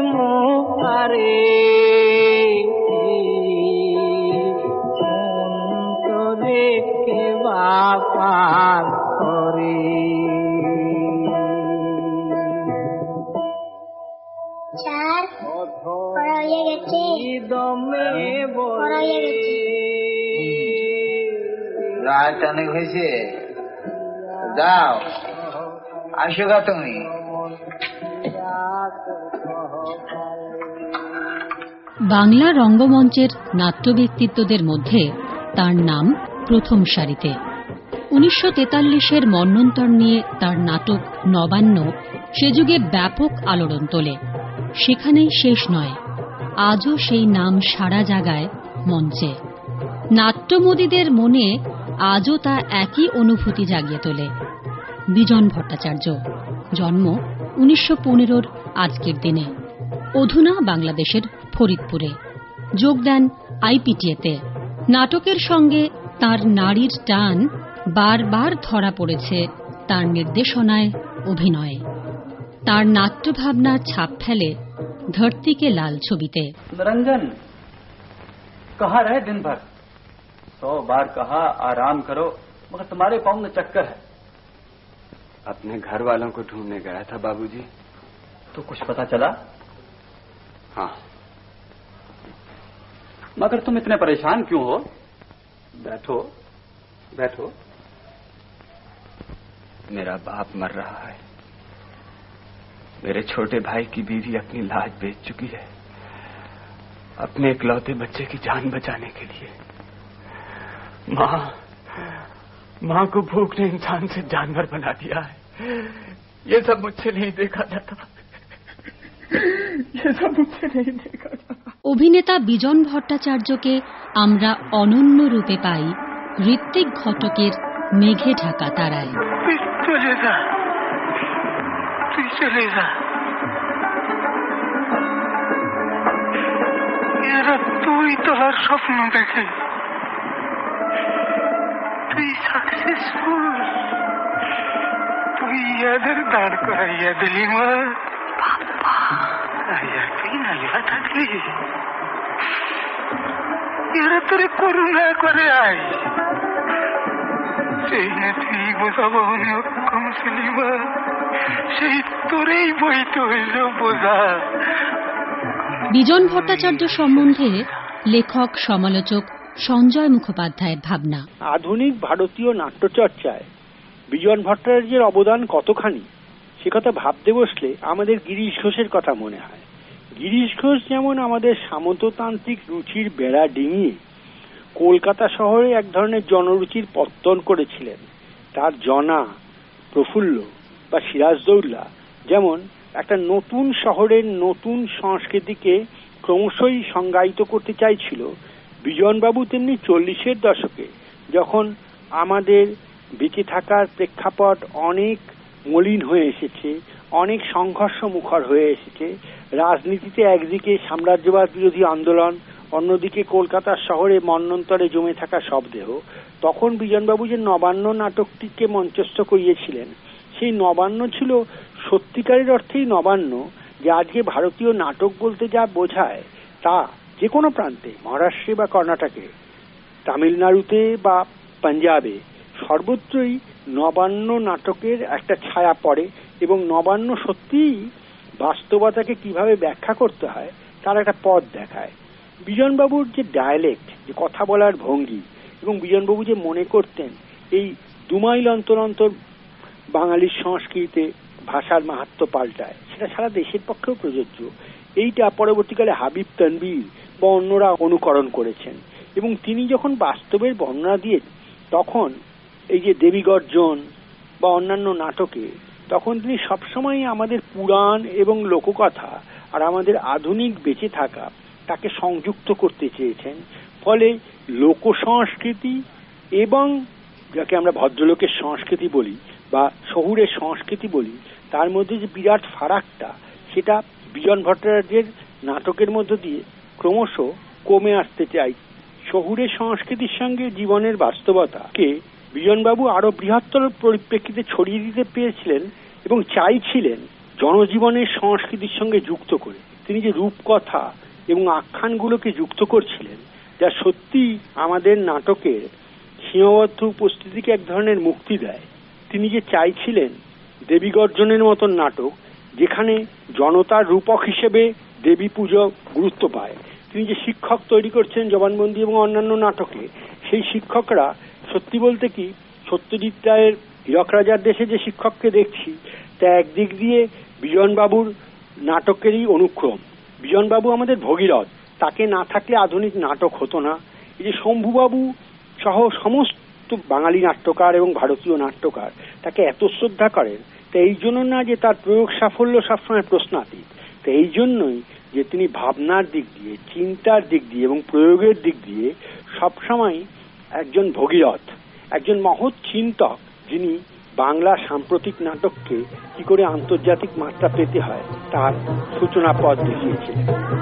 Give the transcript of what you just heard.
মুখারে অন্তরে কে বাপার করে দমে রাত অনেক হয়েছে। যাও। আসো গা তুমি। বাংলা রঙ্গমঞ্চের নাট্য ব্যক্তিত্বদের মধ্যে তার নাম প্রথম সারিতে। উনিশশো তেতাল্লিশের মন্বন্তর নিয়ে তার নাটক নবান্ন সে যুগে ব্যাপক আলোড়ন তোলে। সেখানেই শেষ নয়, আজও সেই নাম সারা জাগায় মঞ্চে। নাট্যমোদীদের মনে আজও তা একই অনুভূতি জাগিয়ে তোলে। বিজন ভট্টাচার্য, জন্ম উনিশশো পনেরোর আজকের দিনে। অধুনা বাংলাদেশের ফরিদপুরে যোগ দেন আইপিটিএতে নাটকের সঙ্গে তার নারীর টান বারবার ধরা পড়েছে তার নির্দেশনায় অভিনয়ে তার নাট্যভাবনার ছাপ ফেলে ধরতিকে লাল ছবিতে निरंजन कहाँ रहे दिन भर सौ बार कहा आराम करो मगर तुम्हारे पाँव में चक्कर है अपने घर वालों को ढूंढने गया था बाबूजी तो कुछ पता चला हाँ। मगर तुम इतने परेशान क्यों हो? बैठो बैठो। मेरा बाप मर रहा है। मेरे छोटे भाई की बीवी अपनी लाज बेच चुकी है। अपने इकलौते बच्चे की जान बचाने के लिए। माँ माँ को भूख ने इंसान से जानवर बना दिया है। ये सब मुझसे नहीं देखा जाता। অভিনেতা বিজন ভট্টাচার্যকে আমরা অনন্য রূপে পাই। ঋত্বিক ঘটকের মেঘে ঢাকা তারায়। তুই চলে যা তুই চলে যা এরা তুই তোলার স্বপ্ন দেখে। তুই সাকসেসফুল। তুই ইয়াদের দাঁড় করাইয়া দিলি মা। থাকলি এরা তোরে করুণা করে আয়। সেই না তুই অক্ষম ছিলি সেই তোরেই বইতে হইল বোঝা। বিজন ভট্টাচার্য সম্বন্ধে লেখক সমালোচক সঞ্জয় মুখোপাধ্যায়ের ভাবনা। আধুনিক ভারতীয় নাট্যচর্চায় বিজন ভট্টাচার্যের অবদান কতখানি? সে কথা ভাবতে বসলে আমাদের গিরিশ ঘোষের কথা মনে হয়। গিরিশ ঘোষ যেমন আমাদের সামন্ততান্ত্রিক রুচির বেড়া ডিঙিয়ে কলকাতা শহরে এক ধরনের জনরুচির পত্তন করেছিলেন। তার জনা, প্রফুল্ল বা সিরাজদৌল্লা যেমন একটা নতুন শহরের নতুন সংস্কৃতিকে ক্রমশই সংজ্ঞায়িত করতে চাইছিল বিজনবাবু তেমনি চল্লিশের দশকে, যখন আমাদের বেঁচে থাকার প্রেক্ষাপট অনেক মলিন হয়ে এসেছে, অনেক সংঘর্ষ মুখর হয়ে এসেছে। রাজনীতিতে একদিকে সাম্রাজ্যবাদ বিরোধী আন্দোলন, অন্যদিকে কলকাতার শহরে মন্নন্তরে জমে থাকা শবদেহ তখন বিজনবাবু যে নবান্ন নাটকটিকে মঞ্চস্থ করিয়েছিলেন, সেই নবান্ন ছিল সত্যিকারের অর্থেই নবান্ন, যে আজকে ভারতীয় নাটক বলতে যা বোঝায় তা যে কোনো প্রান্তে, মহারাষ্ট্রে বা কর্ণাটকে, তামিলনাড়ুতে বা পাঞ্জাবে, সর্বত্রই নবান্ন নাটকের একটা ছায়া পড়ে এবং নবান্ন সত্যিই বাস্তবতাকে কীভাবে ব্যাখ্যা করতে হয়, তার একটা পথ দেখায়। বিজনবাবুর যে ডায়ালেক্ট যে কথা বলার ভঙ্গি এবং বিজনবাবু যে মনে করতেন এই দুমাইল অন্তর অন্তর বাঙালির সংস্কৃতিতে ভাষার মাহাত্ম পাল্টায়, সেটা সারা দেশের পক্ষেও প্রযোজ্য। এইটা পরবর্তীকালে হাবিব তানবীর বা অন্যরা অনুকরণ করেছেন। এবং তিনি যখন বাস্তবের বর্ণনা দিয়ে তখন এই যে দেবী গর্জন বা অন্যান্য নাটকে, তখন তিনি সবসময় আমাদের পুরাণ এবং লোককথা আর আমাদের আধুনিক বেঁচে থাকা তাকে সংযুক্ত করতে চেয়েছেন। ফলে লোক সংস্কৃতি এবং যাকে আমরা ভদ্রলোকের সংস্কৃতি বলি বা শহুরের সংস্কৃতি বলি, তার মধ্যে যে বিরাট ফারাকটা, সেটা বিজন ভট্টাচার্যের নাটকের মধ্য দিয়ে ক্রমশ কমে আসতে চাই। শহুরের সংস্কৃতির সঙ্গে জীবনের বাস্তবতাকে বিজনবাবু আরও বৃহত্তর পরিপ্রেক্ষিতে ছড়িয়ে দিতে পেরেছিলেন এবং চাইছিলেন জনজীবনের সংস্কৃতির সঙ্গে যুক্ত করে। তিনি যে রূপকথা এবং আখ্যানগুলোকে যুক্ত করছিলেন, যা সত্যি আমাদের নাটকের সীমাবদ্ধ উপস্থিতিকে এক ধরনের মুক্তি দেয়। তিনি যে চাইছিলেন দেবী গর্জনের মতন নাটক, যেখানে জনতার রূপক হিসেবে দেবী পুজো গুরুত্ব পায়। তিনি যে শিক্ষক তৈরি করছেন জবানবন্দি এবং অন্যান্য নাটকে, সেই শিক্ষকরা সত্যি বলতে কি, সত্যজিৎ রায়ের হীরক রাজার দেশে যে শিক্ষককে দেখছি, তা একদিক দিয়ে বিজনবাবুর নাটকেরই অনুক্রম। বিজনবাবু আমাদের ভগীরথ, তাকে না থাকলে আধুনিক নাটক হতো না। এই যে শম্ভুবাবু সহ সমস্ত বাঙালি নাট্যকার এবং ভারতীয় নাট্যকার, তাকে এত শ্রদ্ধা করেন, তো এই জন্য না যে তার প্রয়োগ সাফল্য সবসময় প্রশ্নাতীত। তো এই জন্যই যে তিনি ভাবনার দিক দিয়ে, চিন্তার দিক দিয়ে এবং প্রয়োগের দিক দিয়ে সবসময় একজন ভগীরথ, একজন মহৎ চিন্তক, যিনি বাংলা সাম্প্রতিক নাটককে কি করে আন্তর্জাতিক মাত্রা পেতে হয়, তার সূচনা পথ দেখিয়েছিলেন।